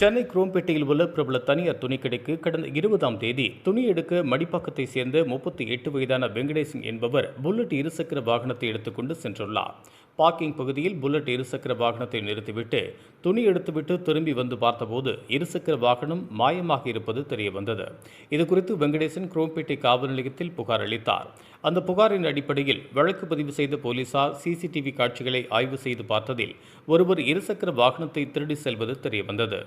சென்னை குரோம்பேட்டையில் உள்ள பிரபல தனியார் துணிக்கடைக்கு கடந்த இருபதாம் தேதி துணி எடுக்க மடிப்பாக்கத்தை சேர்ந்த முப்பத்தி எட்டு வயதான வெங்கடேசன் என்பவர் புல்லட் இருசக்கர வாகனத்தை எடுத்துக்கொண்டு சென்றுள்ளார். பார்க்கிங் பகுதியில் புல்லட் இருசக்கர வாகனத்தை நிறுத்திவிட்டு துணி எடுத்துவிட்டு திரும்பி வந்து பார்த்தபோது இருசக்கர வாகனம் மாயமாக இருப்பது தெரியவந்தது. இதுகுறித்து வெங்கடேசன் குரோம்பேட்டை காவல் நிலையத்தில் புகார் அளித்தார். அந்த புகாரின் அடிப்படையில் வழக்கு பதிவு செய்த போலீசார் சிசிடிவி காட்சிகளை ஆய்வு செய்து பார்த்ததில் ஒருவர் இருசக்கர வாகனத்தை திருடி செல்வது தெரியவந்தது.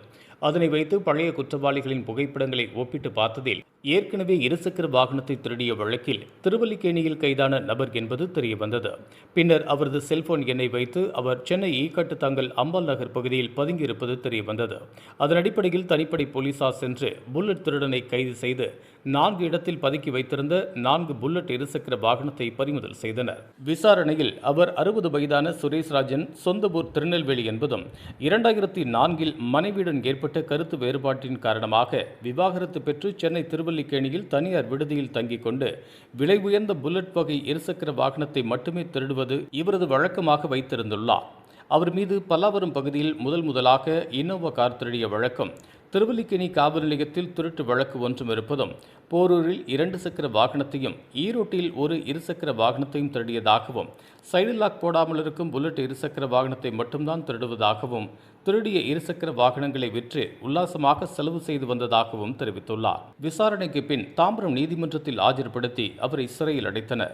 அதனை வைத்து பழைய குற்றவாளிகளின் புகைப்படங்களை ஒப்பிட்டு பார்த்ததில் ஏற்கனவே இருசக்கர வாகனத்தை திருடிய வழக்கில் திருவல்லிக்கேணியில் கைதான நபர் என்பது தெரியவந்தது. பின்னர் அவரது செல்போன் எண்ணை வைத்து அவர் சென்னை ஈக்காட்டு தங்கள் அம்பாள் நகர் பகுதியில் பதுங்கியிருப்பது தெரியவந்தது. அதன் அடிப்படையில் தனிப்படை போலீசார் சென்று புல்லட் திருடனை கைது செய்து நான்கு இடத்தில் பதுக்கி வைத்திருந்த நான்கு புல்லட் இருசக்கர வாகனத்தை பறிமுதல் செய்தனர். விசாரணையில் அவர் அறுபது வயதான சுரேஷ்ராஜன் சொந்த ஊர் திருநெல்வேலி என்பதும் இரண்டாயிரத்தி நான்கில் மனைவியுடன் ஏற்பட்ட கருத்து வேறுபாட்டின் காரணமாக விவாகரத்து பெற்று சென்னை திருவள்ளி திருவல்லிக்கேணியில் தனியார் விடுதியில் தங்கிக் கொண்டு விலை உயர்ந்த புல்லட் வகை இருசக்கர வாகனத்தை மட்டுமே திருடுவது இவரது வழக்கமாக வைத்திருந்துள்ளார். அவர் மீது பல்லாவரம் பகுதியில் முதல் முதலாக இன்னோவா கார் திருடிய வழக்கம் திருவல்லிக்கேணி காவல் நிலையத்தில் திருட்டு வழக்கு ஒன்றும் இருப்பதும் போரூரில் இரண்டு சக்கர வாகனத்தையும் ஈரோட்டில் ஒரு இருசக்கர வாகனத்தையும் திருடியதாகவும் சைடு லாக் போடாமல் இருக்கும் புல்லட் இருசக்கர வாகனத்தை மட்டும்தான் திருடுவதாகவும் திருடிய இருசக்கர வாகனங்களை விற்று உல்லாசமாக செலவு செய்து வந்ததாகவும் தெரிவித்துள்ளார். விசாரணைக்கு பின் தாம்பரம் நீதிமன்றத்தில் ஆஜர்படுத்தி அவரை சிறையில் அடைத்தனர்.